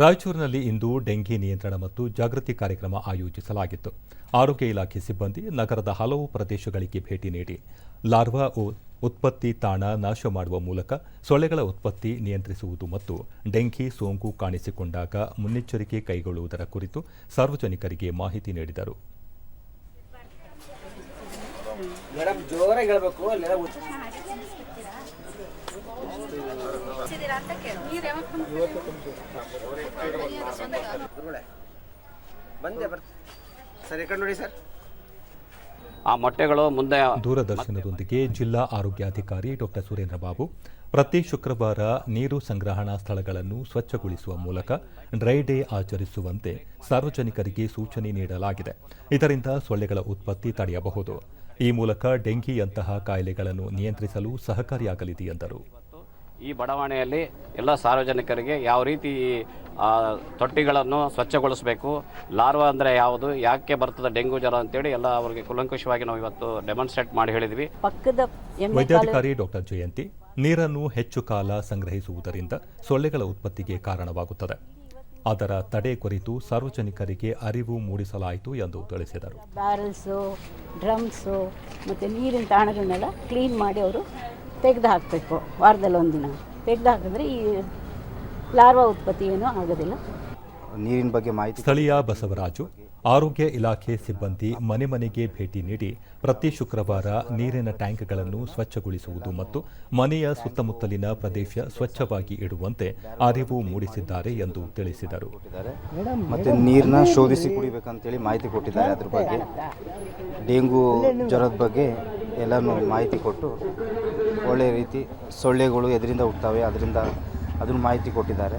ರಾಯಚೂರಿನಲ್ಲಿ ಇಂದು ಡೆಂಗಿ ನಿಯಂತ್ರಣ ಮತ್ತು ಜಾಗೃತಿ ಕಾರ್ಯಕ್ರಮ ಆಯೋಜಿಸಲಾಗಿತ್ತು. ಆರೋಗ್ಯ ಇಲಾಖೆ ಸಿಬ್ಬಂದಿ ನಗರದ ಹಲವು ಪ್ರದೇಶಗಳಿಗೆ ಭೇಟಿ ನೀಡಿ ಲಾರ್ವಾ ಉತ್ಪತ್ತಿ ತಾಣ ನಾಶ ಮಾಡುವ ಮೂಲಕ ಸೊಳ್ಳೆಗಳ ಉತ್ಪತ್ತಿ ನಿಯಂತ್ರಿಸುವುದು ಮತ್ತು ಡೆಂಘಿ ಸೋಂಕು ಕಾಣಿಸಿಕೊಂಡಾಗ ಮುನ್ನೆಚ್ಚರಿಕೆ ಕೈಗೊಳ್ಳುವುದರ ಕುರಿತು ಸಾರ್ವಜನಿಕರಿಗೆ ಮಾಹಿತಿ ನೀಡಿದರು. ಅಂತ ಬಂದೆ ಈ ಕಡೆ ನೋಡಿ ಸರ್. ಆ ಮೊಟ್ಟೆಗಳು ಮುಂದೆ ದೂರದರ್ಶನದೊಂದಿಗೆ ಜಿಲ್ಲಾ ಆರೋಗ್ಯಾಧಿಕಾರಿ ಡಾಕ್ಟರ್ ಸುರೇಂದ್ರ ಬಾಬು ಪ್ರತಿ ಶುಕ್ರವಾರ ನೀರು ಸಂಗ್ರಹಣಾ ಸ್ಥಳಗಳನ್ನು ಸ್ವಚ್ಛಗೊಳಿಸುವ ಮೂಲಕ ಡ್ರೈ ಡೇ ಆಚರಿಸುವಂತೆ ಸಾರ್ವಜನಿಕರಿಗೆ ಸೂಚನೆ ನೀಡಲಾಗಿದೆ. ಇದರಿಂದ ಸೊಳ್ಳೆಗಳ ಉತ್ಪತ್ತಿ ತಡೆಯಬಹುದು. ಈ ಮೂಲಕ ಡೆಂಗಿಯಂತಹ ಕಾಯಿಲೆಗಳನ್ನು ನಿಯಂತ್ರಿಸಲು ಸಹಕಾರಿಯಾಗಲಿದೆ ಎಂದರು. ಈ ಬಡಾವಣೆಯಲ್ಲಿ ಎಲ್ಲ ಸಾರ್ವಜನಿಕರಿಗೆ ಯಾವ ರೀತಿ ತೊಟ್ಟಿಗಳನ್ನು ಸ್ವಚ್ಛಗೊಳಿಸಬೇಕು ಲಾರ್ವಾ ಅಂದರೆ ಯಾವುದು ಯಾಕೆ ಬರ್ತದೆ ಡೆಂಗು ಜ್ವರ ಅಂತೇಳಿ ಎಲ್ಲ ಅವರಿಗೆ ಕುಲಂಕುಷವಾಗಿ ನಾವು ಇವತ್ತು ಡೆಮಾನ್ಸ್ಟ್ರೇಟ್ ಮಾಡಿ ಹೇಳಿದ್ವಿ. ಪಕ್ಕದ ವೈದ್ಯಾಧಿಕಾರಿ ಡಾಕ್ಟರ್ ಜಯಂತಿ ನೀರನ್ನು ಹೆಚ್ಚು ಕಾಲ ಸಂಗ್ರಹಿಸುವುದರಿಂದ ಸೊಳ್ಳೆಗಳ ಉತ್ಪತ್ತಿಗೆ ಕಾರಣವಾಗುತ್ತದೆ. ಅದರ ತಡೆ ಕುರಿತು ಸಾರ್ವಜನಿಕರಿಗೆ ಅರಿವು ಮೂಡಿಸಲಾಯಿತು ಎಂದು ತಿಳಿಸಿದರು. ಬ್ಯಾರಲ್ಸು ಡ್ರಮ್ಸು ಮತ್ತು ನೀರಿನ ತಾಣಗಳನ್ನೆಲ್ಲ ಕ್ಲೀನ್ ಮಾಡಿ ಅವರು ತೆಗೆದು ಹಾಕಬೇಕು ವಾರದಲ್ಲಿ ಒಂದಿನ ತೆಗೆದು ಹಾಕಿದ್ರೆ ಈ ಲಾರ್ವಾ ಉತ್ಪತ್ತಿ ಏನೂ ಆಗೋದಿಲ್ಲ. ನೀರಿನ ಬಗ್ಗೆ ಮಾಹಿತಿ ಸ್ಥಳೀಯ ಬಸವರಾಜು ಆರೋಗ್ಯ ಇಲಾಖೆ ಸಿಬ್ಬಂದಿ ಮನೆ ಮನೆಗೆ ಭೇಟಿ ನೀಡಿ ಪ್ರತಿ ಶುಕ್ರವಾರ ನೀರಿನ ಟ್ಯಾಂಕ್ಗಳನ್ನು ಸ್ವಚ್ಛಗೊಳಿಸುವುದು ಮತ್ತು ಮನೆಯ ಸುತ್ತಮುತ್ತಲಿನ ಪ್ರದೇಶ ಸ್ವಚ್ಛವಾಗಿ ಇಡುವಂತೆ ಅರಿವು ಮೂಡಿಸಿದ್ದಾರೆ ಎಂದು ತಿಳಿಸಿದರು. ಮತ್ತೆ ನೀರನ್ನ ಶೋಧಿಸಿ ಕುಡಿಬೇಕಂತೇಳಿ ಮಾಹಿತಿ ಕೊಟ್ಟಿದ್ದಾರೆ. ಅದ್ರ ಬಗ್ಗೆ ಡೆಂಗು ಜ್ವರದ ಬಗ್ಗೆ ಎಲ್ಲನೂ ಮಾಹಿತಿ ಕೊಟ್ಟು ಒಳ್ಳೆಯ ರೀತಿ ಸೊಳ್ಳೆಗಳು ಎದರಿಂದ ಹುಟ್ಟುತ್ತವೆ ಅದರಿಂದ ಅದನ್ನು ಮಾಹಿತಿ ಕೊಟ್ಟಿದ್ದಾರೆ.